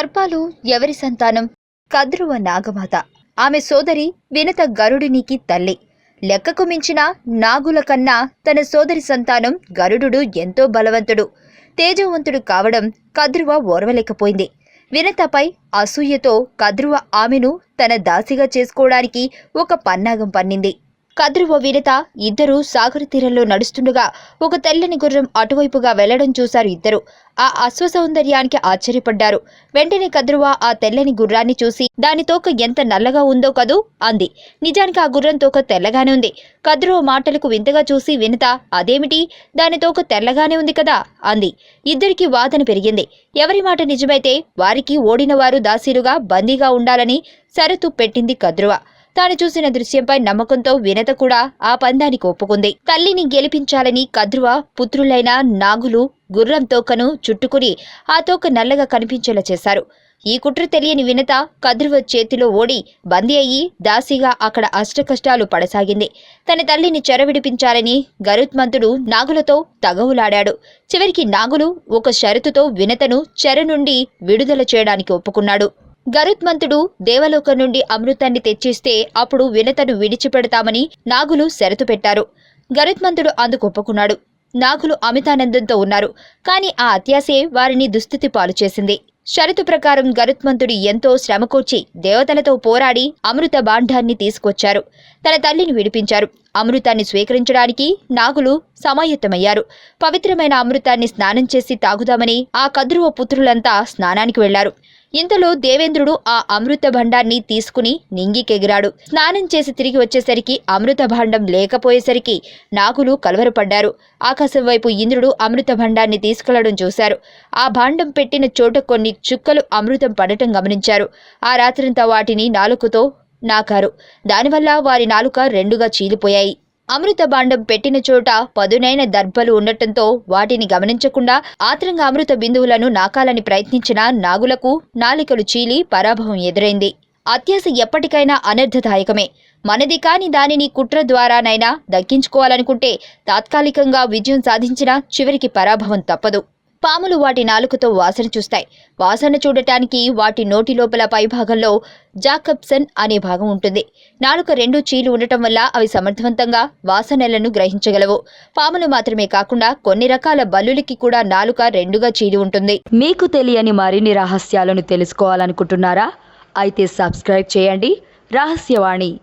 సర్పాలు ఎవరి సంతానం? కద్రువ నాగమాత. ఆమె సోదరి వినత గరుడినికి తల్లి. లెక్కకు మించిన నాగుల కన్నా తన సోదరి సంతానం గరుడు ఎంతో బలవంతుడు. తేజవంతుడు కావడం కద్రువ ఓర్వలేకపోయింది. వినతపై అసూయతో కద్రువ ఆమెను తన దాసిగా చేసుకోవడానికి ఒక పన్నాగం పన్నింది. కద్రువ వినత ఇద్దరూ సాగర తీరంలో నడుస్తుండగా ఒక తెల్లని గుర్రం అటువైపుగా వెళ్ళడం చూశారు ఇద్దరు. ఆ అశ్వ సౌందర్యానికి ఆశ్చర్యపడ్డారు. వెంటనే కద్రువ ఆ తెల్లని గుర్రాన్ని చూసి దాని తోక ఎంత నల్లగా ఉందో కదూ అంది. నిజానికి ఆ గుర్రం తోక తెల్లగానే ఉంది. కద్రువ మాటలకు వింతగా చూసి వినత అదేమిటి? దాని తోక తెల్లగానే ఉంది కదా అంది. ఇద్దరికి వాదన పెరిగింది. ఎవరి మాట నిజమైతే వారికి ఓడిన వారు దాసీలుగా బందీగా ఉండాలని షరతు పెట్టింది కద్రువ. తాను చూసిన దృశ్యంపై నమ్మకంతో వినత కూడా ఆ పందానికి ఒప్పుకుంది. తల్లిని గెలిపించాలని కద్రువ పుత్రులైన నాగులు గుర్రం తోకను చుట్టుకుని ఆ తోక నల్లగా కనిపించేలా చేశారు. ఈ కుట్ర తెలియని వినత కద్రువ చేతిలో ఓడి బందీ అయ్యి దాసిగా అక్కడ అష్టకష్టాలు పడసాగింది. తన తల్లిని చెరవిడిపించాలని గరుత్మంతుడు నాగులతో తగవులాడాడు. చివరికి నాగులు ఒక షరతుతో వినతను చెర నుండి విడుదల చేయడానికి ఒప్పుకున్నాడు. గరుత్మంతుడు దేవలోకం నుండి అమృతాన్ని తెచ్చిస్తే అప్పుడు వినతను విడిచిపెడతామని నాగులు షరతు పెట్టారు. గరుత్మంతుడు అందుకు ఒప్పుకున్నాడు. నాగులు అమితానందంతో ఉన్నారు. కానీ ఆ అత్యాసే వారిని దుస్థితి పాలు చేసింది. షరతు ప్రకారం గరుత్మంతుడు ఎంతో శ్రమకూర్చి దేవతలతో పోరాడి అమృత బాండాన్ని తీసుకొచ్చారు. తన తల్లిని విడిపించారు. అమృతాన్ని స్వీకరించడానికి నాగులు సమాయత్తమయ్యారు. పవిత్రమైన అమృతాన్ని స్నానం చేసి తాగుదామని ఆ కద్రువ పుత్రులంతా స్నానానికి వెళ్ళారు. ఇంతలో దేవేంద్రుడు ఆ అమృత భండాన్ని తీసుకుని నింగికెగిరాడు. స్నానం చేసి తిరిగి వచ్చేసరికి అమృత భాండం లేకపోయేసరికి నాగులు కలవరపడ్డారు. ఆకాశం వైపు ఇంద్రుడు అమృత భండాన్ని తీసుకెళ్ళడం చూశారు. ఆ భాండం పెట్టిన చోట కొన్ని చుక్కలు అమృతం పడటం గమనించారు. ఆ రాత్రంతా వాటిని నాలుకతో నాకారు. దానివల్ల వారి నాలుక రెండుగా చీలిపోయాయి. అమృత బాండం పెట్టిన చోట పదునైన దర్భలు ఉండటంతో వాటిని గమనించకుండా ఆత్రంగా అమృత బిందువులను నాకాలని ప్రయత్నించిన నాగులకు నాలికలు చీలి పరాభవం ఎదురైంది. అత్యాశ ఎప్పటికైనా అనర్థదాయకమే మనది కాని దానిని కుట్ర ద్వారానైనా దక్కించుకోవాలనుకుంటే తాత్కాలికంగా విజయం సాధించినా చివరికి పరాభవం తప్పదు. పాములు వాటి నాలుకతో వాసన చూస్తాయి. వాసన చూడటానికి వాటి నోటి లోపల పైభాగంలో జాకబ్సన్ అనే భాగం ఉంటుంది. నాలుక రెండు చీలు ఉండటం వల్ల అవి సమర్థవంతంగా వాసనలను గ్రహించగలవు. పాములు మాత్రమే కాకుండా కొన్ని రకాల బల్లులకి కూడా నాలుక రెండుగా చీలి ఉంటుంది. మీకు తెలియని మరిన్ని రహస్యాలను తెలుసుకోవాలనుకుంటున్నారా? అయితే సబ్స్క్రైబ్ చేయండి. రహస్యవాణి.